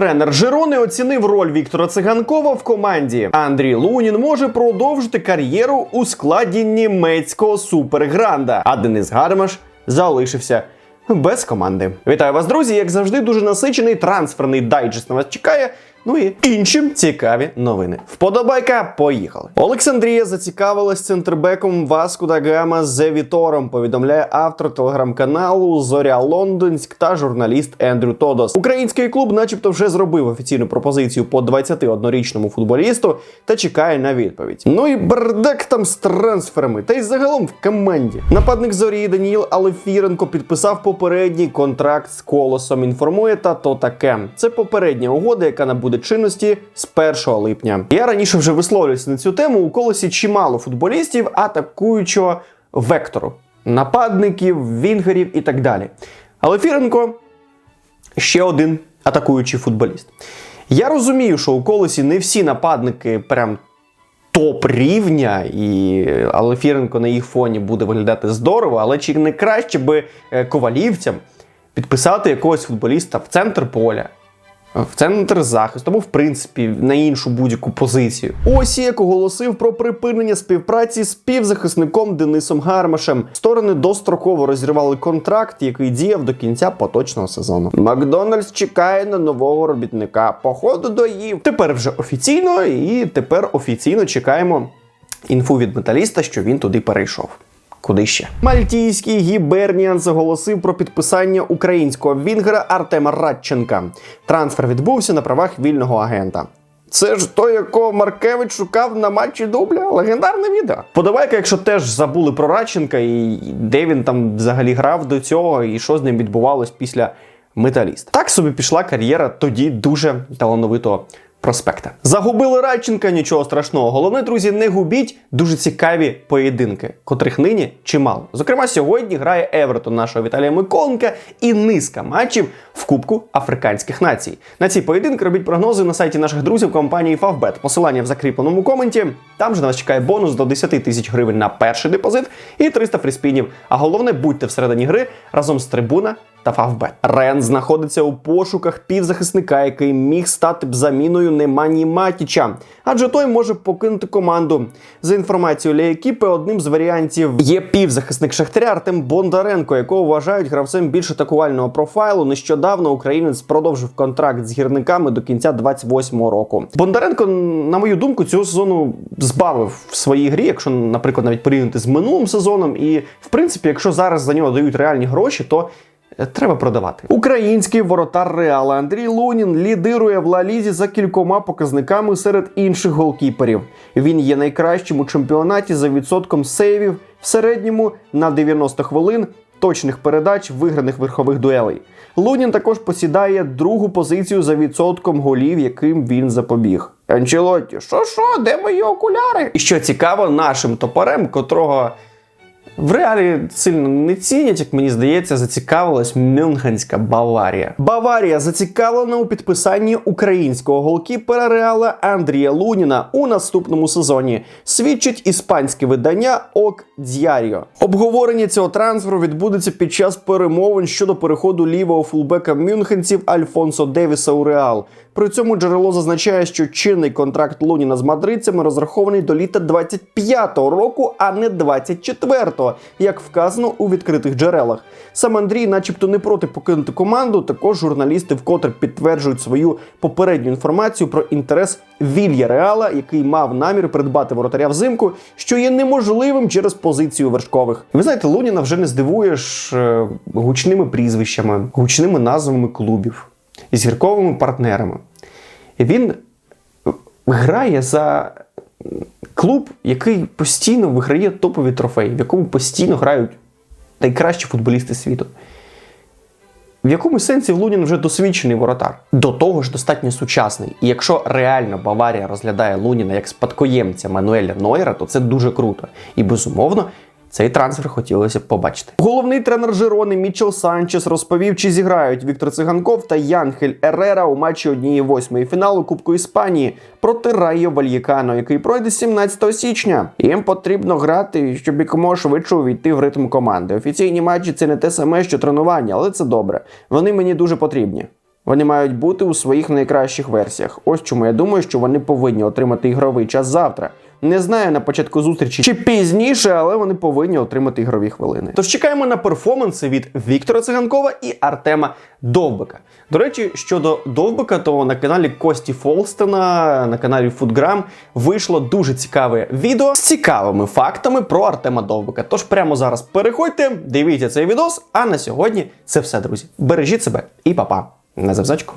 Тренер Жирони оцінив роль Віктора Циганкова в команді. Андрій Лунін може продовжити кар'єру у складі німецького супергранда, а Денис Гармаш залишився. Без команди. Вітаю вас, друзі! Як завжди, дуже насичений трансферний дайджест на вас чекає. Ну і іншим цікаві новини. Вподобайка, поїхали. Олександрія зацікавилась центрбеком Васку да Гама з Вітором. Повідомляє автор телеграм-каналу Зоря Лондонськ та журналіст Ендрю Тодос. Український клуб, начебто, вже зробив офіційну пропозицію по 21-річному футболісту та чекає на відповідь. Ну і бардак там з трансферами, та й загалом в команді. Нападник зорі Даніїл Алефіренко підписав попередній контракт з колосом. Інформує та то таке. Це попередня угода, яка набуде чинності з 1 липня. Я раніше вже висловлювався на цю тему. У колосі чимало футболістів атакуючого вектору, нападників, вінгерів і так далі. Але Фіренко ще один атакуючий футболіст. Я розумію, що у колесі не всі нападники прям топ рівня, і але Фіренко на їх фоні буде виглядати здорово, але чи не краще би е, ковалівцям підписати якогось футболіста в центр поля? В центр захисту, або в принципі на іншу будь-яку позицію. Осіяк оголосив про припинення співпраці з півзахисником Денисом Гармашем. Сторони достроково розірвали контракт, який діяв до кінця поточного сезону. Макдональдс чекає на нового робітника. Походу доїв. Тепер вже офіційно, і тепер офіційно чекаємо інфу від металіста, що він туди перейшов. Куди ще? Мальтійський гіберніан заголосив про підписання українського вінгера Артема Радченка. Трансфер відбувся на правах вільного агента. Це ж той, якого Маркевич шукав на матчі дубля. Легендарне відео. Подавайка, якщо теж забули про Радченка і де він там взагалі грав до цього, і що з ним відбувалось після металіста. Так собі пішла кар'єра тоді дуже талановитого проспекта. Загубили Радченка, нічого страшного. Головне, друзі, не губіть дуже цікаві поєдинки, котрих нині чимало. Зокрема, сьогодні грає Евертон нашого Віталія Миколенка і низка матчів в Кубку Африканських націй. На ці поєдинки робіть прогнози на сайті наших друзів компанії Favbet. Посилання в закріпленому коменті. Там же на вас чекає бонус до 10 тисяч гривень на перший депозит і 300 фріспінів. А головне, будьте всередині гри разом з трибуна та Фавбет. Рен знаходиться у пошуках півзахисника, який міг стати б заміною Немані Матіча, адже той може покинути команду. За інформацією Леєкіпи, одним з варіантів є півзахисник Шахтаря Артем Бондаренко, якого вважають гравцем більш атакувального профайлу. Нещодавно українець продовжив контракт з гірниками до кінця 28-го року. Бондаренко, на мою думку, цього сезону збавив в своїй грі, якщо, наприклад, навіть порівняти з минулим сезоном. І в принципі, якщо зараз за нього дають реальні гроші, то Треба продавати. Український воротар Реала Андрій Лунін лідирує в Ла-Лізі за кількома показниками серед інших голкіперів. Він є найкращим у чемпіонаті за відсотком сейвів в середньому на 90 хвилин. Точних передач виграних верхових дуелей. Лунін також посідає другу позицію за відсотком голів, яким він запобіг. Анчелотті, що що, де мої окуляри? І що цікаво, нашим топорем, котрого в реалі сильно не цінять, як мені здається, зацікавилась Мюнхенська Баварія. Баварія зацікавлена у підписанні українського голкіпера Реала Андрія Луніна у наступному сезоні. Свідчить іспанське видання Ок Діаріо. Обговорення цього трансферу відбудеться під час перемовин щодо переходу лівого фулбека мюнхенців Альфонсо Девіса у Реал. При цьому джерело зазначає, що чинний контракт Луніна з мадридцями розрахований до літа 25-го року, а не 24-го, як вказано у відкритих джерелах. Сам Андрій, начебто, не проти покинути команду. Також журналісти вкотре підтверджують свою попередню інформацію про інтерес Вілья Реала, який мав намір придбати воротаря взимку, що є неможливим через позицію вершкових. Ви знаєте, Луніна вже не здивуєш е, гучними прізвищами, гучними назвами клубів зірковими партнерами. Він грає за клуб, який постійно виграє топові трофеї, в якому постійно грають найкращі футболісти світу. В якому сенсі Лунін вже досвідчений воротар, до того ж достатньо сучасний. І якщо реально Баварія розглядає Луніна як спадкоємця Мануеля Нойера, то це дуже круто. І безумовно, цей трансфер хотілося б побачити. Головний тренер Жирони Мічел Санчес розповів, чи зіграють Віктор Циганков та Янхель Ерера у матчі однієї восьмої фіналу Кубку Іспанії проти Райо Вальєкано, який пройде 17 січня. Їм потрібно грати, щоб якомога швидше увійти в ритм команди. Офіційні матчі це не те саме, що тренування, але це добре. Вони мені дуже потрібні. Вони мають бути у своїх найкращих версіях. Ось чому я думаю, що вони повинні отримати ігровий час завтра. Не знаю на початку зустрічі чи пізніше, але вони повинні отримати ігрові хвилини. Тож чекаємо на перформанси від Віктора Циганкова і Артема Довбика. До речі, щодо Довбика, то на каналі Кості Фолстена, на каналі Фудграм вийшло дуже цікаве відео з цікавими фактами про Артема Довбика. Тож прямо зараз переходьте, дивіться цей відос. А на сьогодні це все, друзі. Бережіть себе і па-па. На завзячку.